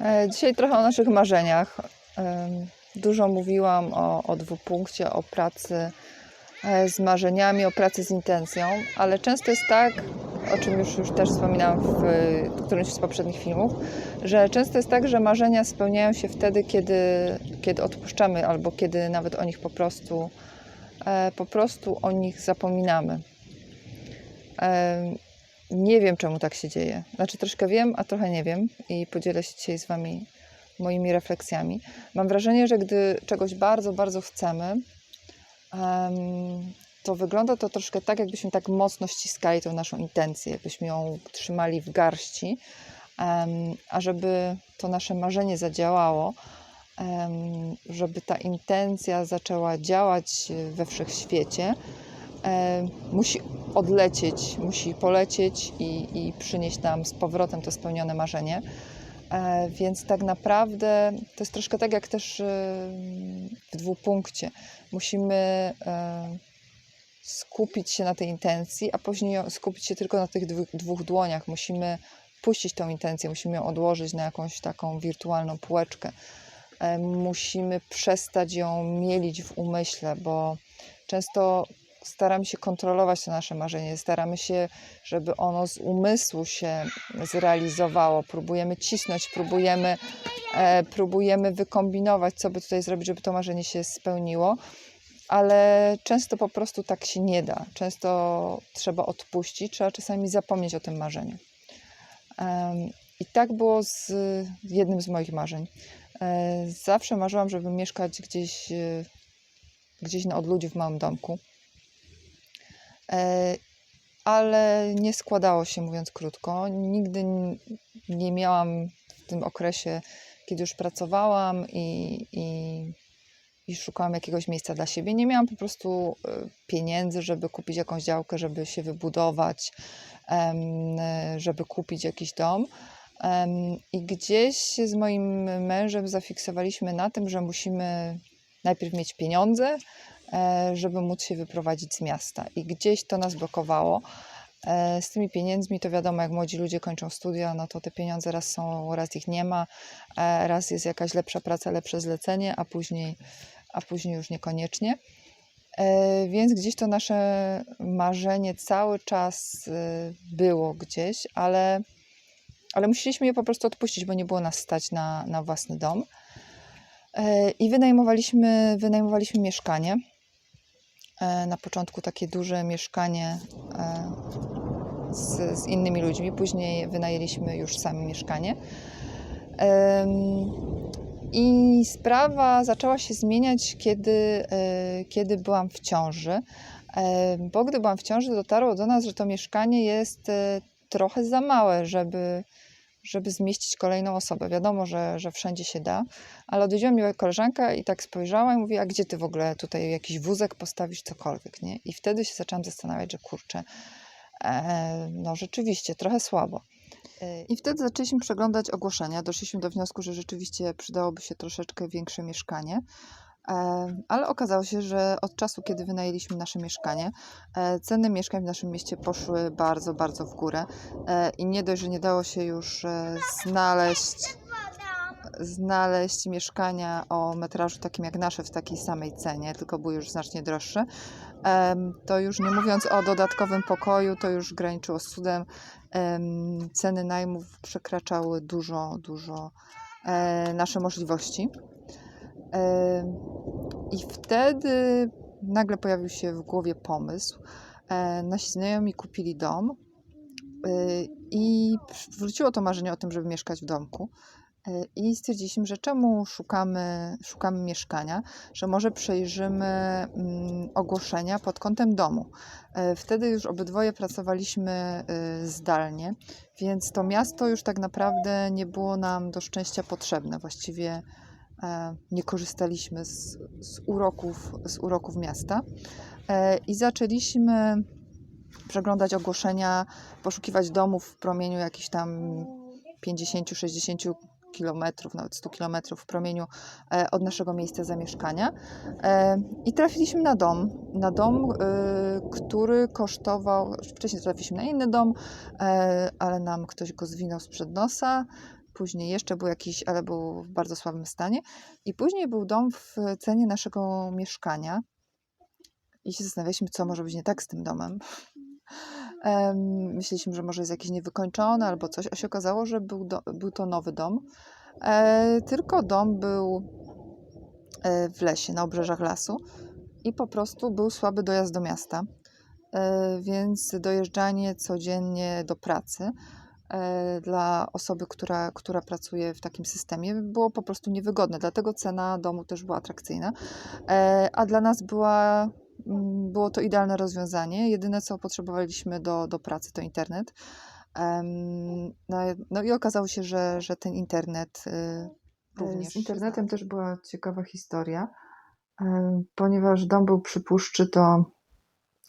E, Dzisiaj trochę o naszych marzeniach. Em, Dużo mówiłam o, o dwupunkcie, o pracy e, z marzeniami, o pracy z intencją, ale często jest tak, o czym już, już też wspominałam w e, którymś z poprzednich filmów, że często jest tak, że marzenia spełniają się wtedy, kiedy, kiedy odpuszczamy albo kiedy nawet o nich po prostu, e, po prostu o nich zapominamy. Nie wiem, czemu tak się dzieje. Znaczy, troszkę wiem, a trochę nie wiem i podzielę się dzisiaj z Wami moimi refleksjami. Mam wrażenie, że gdy czegoś bardzo, bardzo chcemy, em, to wygląda to troszkę tak, jakbyśmy tak mocno ściskali tą naszą intencję, jakbyśmy ją trzymali w garści, a żeby to nasze marzenie zadziałało, żeby ta intencja zaczęła działać we wszechświecie, musi odlecieć, musi polecieć i, i przynieść nam z powrotem to spełnione marzenie. E, Więc tak naprawdę to jest troszkę tak jak też e, w dwupunkcie. Musimy e, skupić się na tej intencji, a później skupić się tylko na tych dwóch, dłoniach. Musimy puścić tą intencję, musimy ją odłożyć na jakąś taką wirtualną półeczkę. Musimy przestać ją mielić w umyśle, bo często staramy się kontrolować to nasze marzenie, staramy się, żeby ono z umysłu się zrealizowało. Próbujemy cisnąć, próbujemy, e, próbujemy wykombinować, co by tutaj zrobić, żeby to marzenie się spełniło, ale często po prostu tak się nie da. Często trzeba odpuścić, trzeba czasami zapomnieć o tym marzeniu. I tak było z jednym z moich marzeń. E, Zawsze marzyłam, żeby mieszkać gdzieś, e, gdzieś na odludziu w małym domku. E, ale nie składało się, mówiąc krótko. Nigdy nie miałam w tym okresie, kiedy już pracowałam i, i, i szukałam jakiegoś miejsca dla siebie, nie miałam po prostu e, pieniędzy, żeby kupić jakąś działkę, żeby się wybudować, żeby kupić jakiś dom. I gdzieś z moim mężem zafiksowaliśmy na tym, że musimy najpierw mieć pieniądze, żeby móc się wyprowadzić z miasta. I gdzieś to nas blokowało. E, Z tymi pieniędzmi to wiadomo, jak młodzi ludzie kończą studia, no to te pieniądze raz są, raz ich nie ma, e, raz jest jakaś lepsza praca, lepsze zlecenie, a później, a później już niekoniecznie. E, Więc gdzieś to nasze marzenie cały czas e, było gdzieś, ale, ale musieliśmy je po prostu odpuścić, bo nie było nas stać na, na własny dom. E, I wynajmowaliśmy, wynajmowaliśmy mieszkanie. E, Na początku takie duże mieszkanie e, z, z innymi ludźmi, później wynajęliśmy już same mieszkanie. I sprawa zaczęła się zmieniać, kiedy, e, kiedy byłam w ciąży. Bo gdy byłam w ciąży, dotarło do nas, że to mieszkanie jest trochę za małe, żeby, żeby zmieścić kolejną osobę. Wiadomo, że, że wszędzie się da, ale odwiedziła mnie koleżanka i tak spojrzała i mówi, a gdzie ty w ogóle tutaj jakiś wózek postawić, cokolwiek, nie? I wtedy się zaczęłam zastanawiać, że kurczę, e, no rzeczywiście, trochę słabo. I wtedy zaczęliśmy przeglądać ogłoszenia. Doszliśmy do wniosku, że rzeczywiście przydałoby się troszeczkę większe mieszkanie. Ale okazało się, że od czasu, kiedy wynajęliśmy nasze mieszkanie, e, ceny mieszkań w naszym mieście poszły bardzo, bardzo w górę. E, I nie dość, że nie dało się już e, znaleźć znaleźć mieszkania o metrażu takim jak nasze w takiej samej cenie, tylko były już znacznie droższe. To już nie mówiąc o dodatkowym pokoju, to już graniczyło z cudem. Em, Ceny najmów przekraczały dużo, dużo nasze możliwości. I wtedy nagle pojawił się w głowie pomysł. E, Nasi znajomi kupili dom y, i wróciło to marzenie o tym, żeby mieszkać w domku. E, I stwierdziliśmy, że czemu szukamy, szukamy mieszkania, że może przejrzymy mm, ogłoszenia pod kątem domu. E, Wtedy już obydwoje pracowaliśmy zdalnie, więc to miasto już tak naprawdę nie było nam do szczęścia potrzebne. Właściwie e, nie korzystaliśmy z, z, uroków, z uroków miasta. E, I zaczęliśmy przeglądać ogłoszenia, poszukiwać domów w promieniu jakichś tam 50-60 kilometrów, nawet 100 kilometrów w promieniu e, od naszego miejsca zamieszkania. E, I trafiliśmy na dom, na dom, e, który kosztował, wcześniej trafiliśmy na inny dom, e, ale nam ktoś go zwinął sprzed nosa. Później jeszcze był jakiś, ale był w bardzo słabym stanie. I później był dom w cenie naszego mieszkania. I się zastanawialiśmy, co może być nie tak z tym domem. Em, Myśleliśmy, że może jest jakiś niewykończony albo coś, a się okazało, że był, do, był to nowy dom. E, tylko dom był e, w lesie, na obrzeżach lasu i po prostu był słaby dojazd do miasta. E, więc dojeżdżanie codziennie do pracy dla osoby, która, która pracuje w takim systemie, było po prostu niewygodne. Dlatego cena domu też była atrakcyjna. E, A dla nas była, mm, było to idealne rozwiązanie. Jedyne, co potrzebowaliśmy do, do pracy, to internet. No, no i okazało się, że, że ten internet y, również. Z internetem też była ciekawa historia, e, ponieważ dom był przy puszczy, to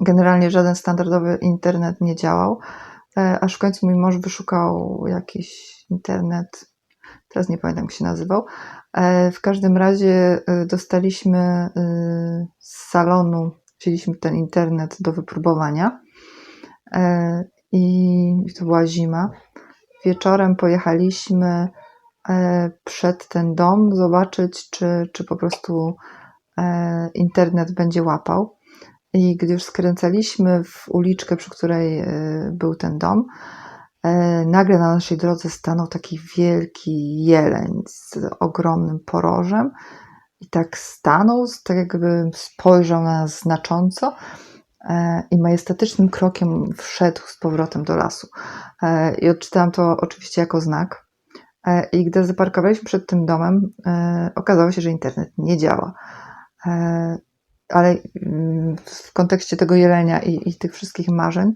generalnie żaden standardowy internet nie działał, e, aż w końcu mój mąż wyszukał jakiś internet, teraz nie pamiętam jak się nazywał. E, W każdym razie e, dostaliśmy z salonu, wzięliśmy ten internet do wypróbowania i to była zima. Wieczorem pojechaliśmy przed ten dom zobaczyć, czy, czy po prostu internet będzie łapał. I gdy już skręcaliśmy w uliczkę, przy której e, był ten dom, e, nagle na naszej drodze stanął taki wielki jeleń z ogromnym porożem i tak stanął, tak jakby spojrzał na nas znacząco e, i majestatycznym krokiem wszedł z powrotem do lasu. I odczytałam to oczywiście jako znak. I gdy zaparkowaliśmy przed tym domem, okazało się, że internet nie działa. Ale mm, w kontekście tego jelenia i, i tych wszystkich marzeń,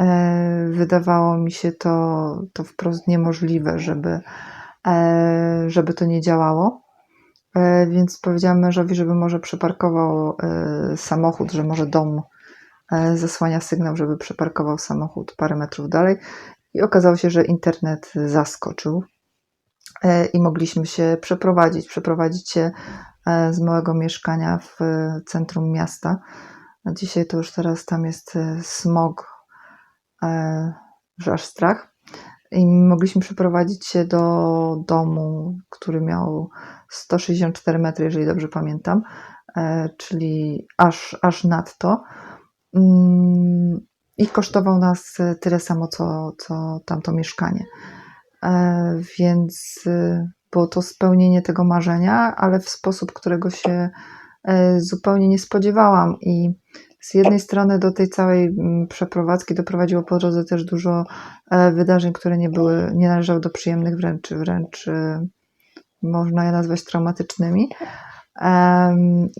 e, wydawało mi się to, to wprost niemożliwe, żeby, e, żeby to nie działało. E, Więc powiedziałam mężowi, żeby może przeparkował samochód, że może dom zasłania sygnał, żeby przeparkował samochód parę metrów dalej. I okazało się, że internet zaskoczył i mogliśmy się przeprowadzić, przeprowadzić się z małego mieszkania w e, centrum miasta. Dzisiaj to już teraz tam jest e, smog, e, że aż strach. I mogliśmy przeprowadzić się do domu, który miał 164 metry, jeżeli dobrze pamiętam, e, czyli aż, aż nadto. Mm, I kosztował nas e, tyle samo, co, co tamto mieszkanie. E, Więc było to spełnienie tego marzenia, ale w sposób, którego się e, zupełnie nie spodziewałam. I z jednej strony do tej całej mm, przeprowadzki doprowadziło po drodze też dużo e, wydarzeń, które nie były, nie należały do przyjemnych, wręcz, wręcz e, można je nazwać traumatycznymi.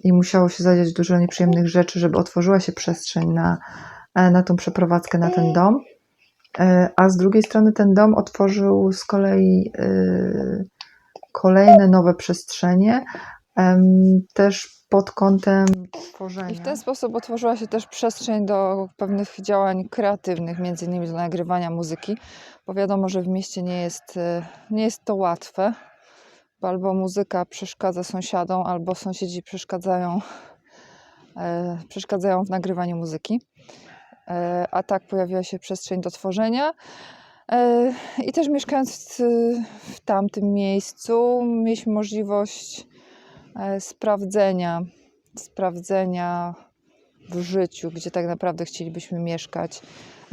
I musiało się zadziać dużo nieprzyjemnych rzeczy, żeby otworzyła się przestrzeń na, na tą przeprowadzkę, na ten dom. A z drugiej strony ten dom otworzył z kolei kolejne nowe przestrzenie, też pod kątem tworzenia. I w ten sposób otworzyła się też przestrzeń do pewnych działań kreatywnych, między innymi do nagrywania muzyki, bo wiadomo, że w mieście nie jest, e, nie jest to łatwe, bo albo muzyka przeszkadza sąsiadom, albo sąsiedzi przeszkadzają, e, przeszkadzają w nagrywaniu muzyki. E, a tak pojawiła się przestrzeń do tworzenia. E, I też mieszkając w- tamtym miejscu, mieliśmy możliwość e, sprawdzenia, sprawdzenia w życiu, gdzie tak naprawdę chcielibyśmy mieszkać,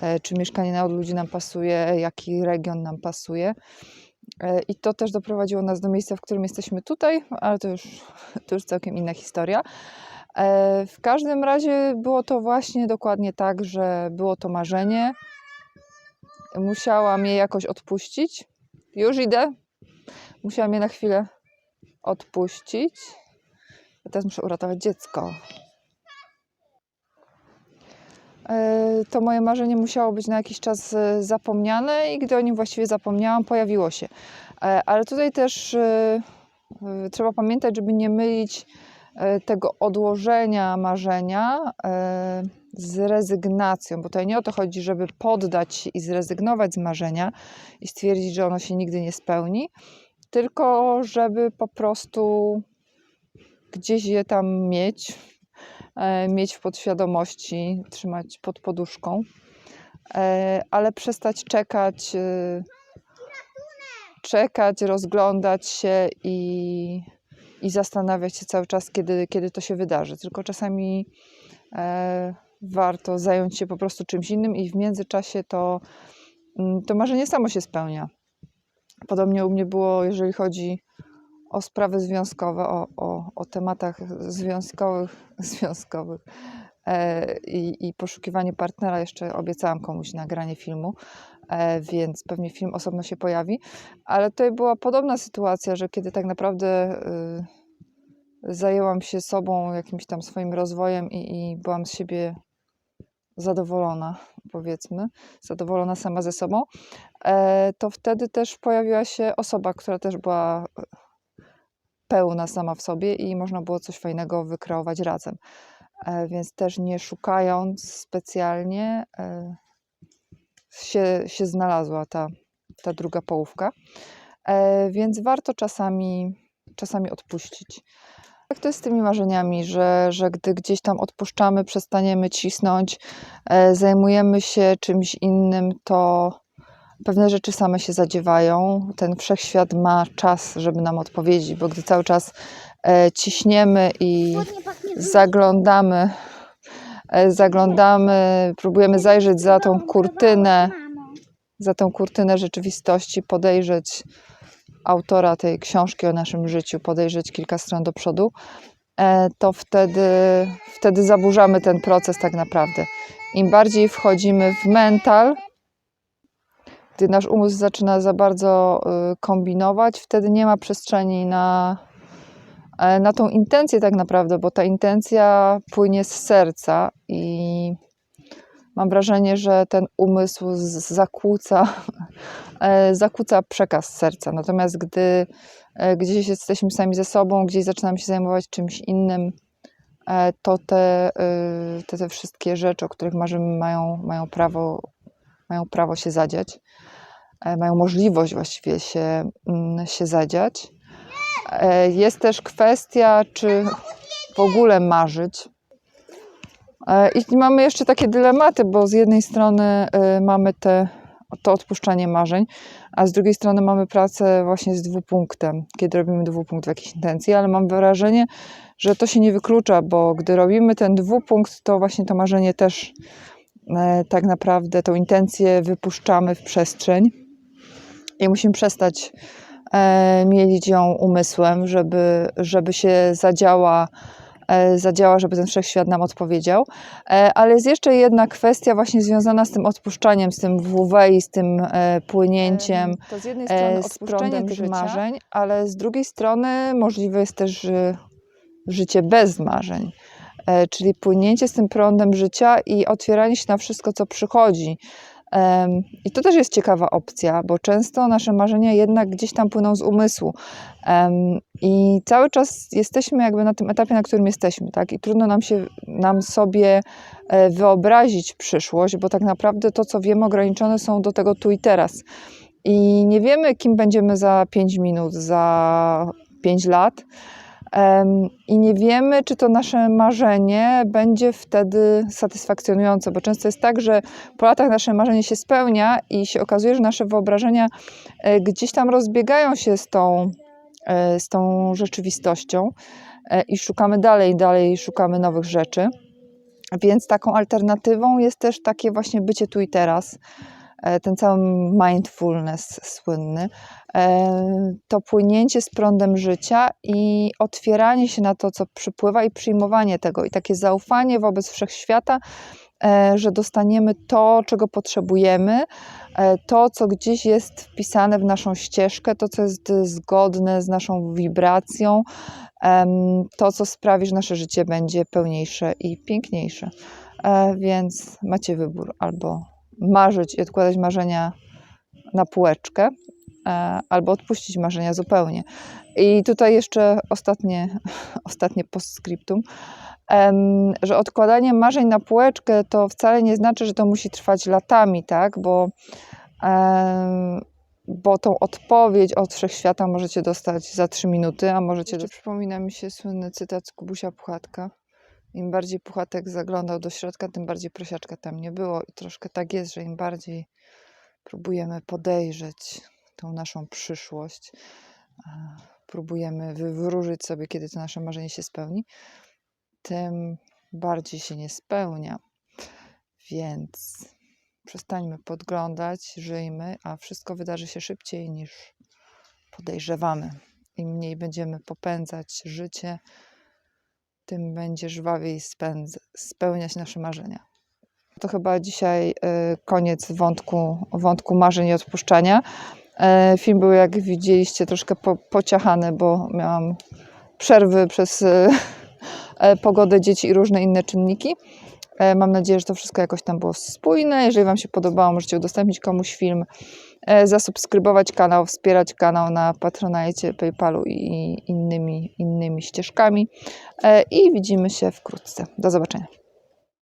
e, czy mieszkanie na ludzi nam pasuje, jaki region nam pasuje. I to też doprowadziło nas do miejsca, w którym jesteśmy tutaj, ale to już, to już całkiem inna historia. W każdym razie było to właśnie dokładnie tak, że było to marzenie. Musiałam je jakoś odpuścić. Już idę. Musiałam je na chwilę odpuścić. Ja teraz muszę uratować dziecko. E, To moje marzenie musiało być na jakiś czas e, zapomniane i gdy o nim właściwie zapomniałam, pojawiło się. E, Ale tutaj też trzeba pamiętać, żeby nie mylić tego odłożenia marzenia z rezygnacją, bo tutaj nie o to chodzi, żeby poddać się i zrezygnować z marzenia i stwierdzić, że ono się nigdy nie spełni, tylko żeby po prostu gdzieś je tam mieć, e, mieć w podświadomości, trzymać pod poduszką, e, ale przestać czekać, e, czekać, rozglądać się i, i zastanawiać się cały czas, kiedy, kiedy to się wydarzy. Tylko czasami warto zająć się po prostu czymś innym i w międzyczasie to, mm, to marzenie samo się spełnia. Podobnie u mnie było, jeżeli chodzi o sprawy związkowe, o, o, o tematach związkowych, związkowych e, i, i poszukiwanie partnera. Jeszcze obiecałam komuś nagranie filmu, e, więc pewnie film osobno się pojawi. Ale tutaj była podobna sytuacja, że kiedy tak naprawdę y, zajęłam się sobą, jakimś tam swoim rozwojem i, i byłam z siebie zadowolona, powiedzmy, zadowolona sama ze sobą, e, to wtedy też pojawiła się osoba, która też była e, pełna sama w sobie i można było coś fajnego wykreować razem. E, Więc też nie szukając specjalnie, się, się znalazła ta, ta druga połówka. Więc warto czasami, czasami odpuścić. Jak to jest z tymi marzeniami, że, że gdy gdzieś tam odpuszczamy, przestaniemy cisnąć, e, zajmujemy się czymś innym, to pewne rzeczy same się zadziewają. Ten wszechświat ma czas, żeby nam odpowiedzieć, bo gdy cały czas e, ciśniemy i zaglądamy, e, zaglądamy, próbujemy zajrzeć za tą kurtynę, za tą kurtynę rzeczywistości, podejrzeć autora tej książki o naszym życiu, podejrzeć kilka stron do przodu, e, to wtedy, wtedy zaburzamy ten proces tak naprawdę. Im bardziej wchodzimy w mental, gdy nasz umysł zaczyna za bardzo y, kombinować, wtedy nie ma przestrzeni na, e, na tą intencję tak naprawdę, bo ta intencja płynie z serca i mam wrażenie, że ten umysł zakłóca, e, zakłóca przekaz serca. Natomiast gdy e, gdzieś jesteśmy sami ze sobą, gdzieś zaczynamy się zajmować czymś innym, e, to te, te, te wszystkie rzeczy, o których marzymy, mają, mają, prawo, mają prawo się zadziać. Mają możliwość właściwie się, mm, się zadziać. Jest też kwestia, czy w ogóle marzyć. E, I mamy jeszcze takie dylematy, bo z jednej strony e, mamy te, to odpuszczanie marzeń, a z drugiej strony mamy pracę właśnie z dwupunktem, kiedy robimy dwupunkt w jakiejś intencji, ale mam wrażenie, że to się nie wyklucza, bo gdy robimy ten dwupunkt, to właśnie to marzenie też e, tak naprawdę, tą intencję wypuszczamy w przestrzeń i musimy przestać mielić ją umysłem, żeby, żeby się zadziała, zadziała, żeby ten wszechświat nam odpowiedział. E, ale jest jeszcze jedna kwestia właśnie związana z tym odpuszczaniem, z tym WW i z tym e, płynięciem To z jednej e, z prądem tych marzeń, ale z drugiej strony możliwe jest też e, życie bez marzeń. E, Czyli płynięcie z tym prądem życia i otwieranie się na wszystko, co przychodzi. I to też jest ciekawa opcja, bo często nasze marzenia jednak gdzieś tam płyną z umysłu. I cały czas jesteśmy jakby na tym etapie, na którym jesteśmy, tak? I trudno nam się, nam sobie e, wyobrazić przyszłość, bo tak naprawdę to, co wiemy, ograniczone są do tego tu i teraz. I nie wiemy, kim będziemy za 5 minut, za 5 lat. I nie wiemy, czy to nasze marzenie będzie wtedy satysfakcjonujące, bo często jest tak, że po latach nasze marzenie się spełnia i się okazuje, że nasze wyobrażenia e, gdzieś tam rozbiegają się z tą, e, z tą rzeczywistością e, i szukamy dalej, dalej szukamy nowych rzeczy. Więc taką alternatywą jest też takie właśnie bycie tu i teraz, ten cały mindfulness słynny, e, to płynięcie z prądem życia i otwieranie się na to, co przypływa i przyjmowanie tego i takie zaufanie wobec wszechświata, e, że dostaniemy to, czego potrzebujemy, e, to, co gdzieś jest wpisane w naszą ścieżkę, to, co jest zgodne z naszą wibracją, to, co sprawi, że nasze życie będzie pełniejsze i piękniejsze. E, Więc macie wybór albo marzyć i odkładać marzenia na półeczkę, e, albo odpuścić marzenia zupełnie. I tutaj jeszcze ostatnie, ostatnie postscriptum, że odkładanie marzeń na półeczkę to wcale nie znaczy, że to musi trwać latami, tak? Bo, bo tą odpowiedź od wszechświata możecie dostać za trzy minuty, a możecie... Jeszcze przypomina mi się słynny cytat z Kubusia Puchatka. Im bardziej Puchatek zaglądał do środka, tym bardziej prosiaczka tam nie było. I troszkę tak jest, że im bardziej próbujemy podejrzeć tą naszą przyszłość, próbujemy wywróżyć sobie, kiedy to nasze marzenie się spełni, tym bardziej się nie spełnia. Więc przestańmy podglądać, żyjmy, a wszystko wydarzy się szybciej niż podejrzewamy. Im mniej będziemy popędzać życie, tym będzie żwawiej spełniać nasze marzenia. To chyba dzisiaj y, koniec wątku, wątku marzeń i odpuszczania. E, Film był, jak widzieliście, troszkę po, pociachany, bo miałam przerwy przez e, pogodę dzieci i różne inne czynniki. E, Mam nadzieję, że to wszystko jakoś tam było spójne. Jeżeli Wam się podobało, możecie udostępnić komuś film, e, zasubskrybować kanał, wspierać kanał na Patronite, PayPalu i innymi, innymi ścieżkami. E, I widzimy się wkrótce. Do zobaczenia.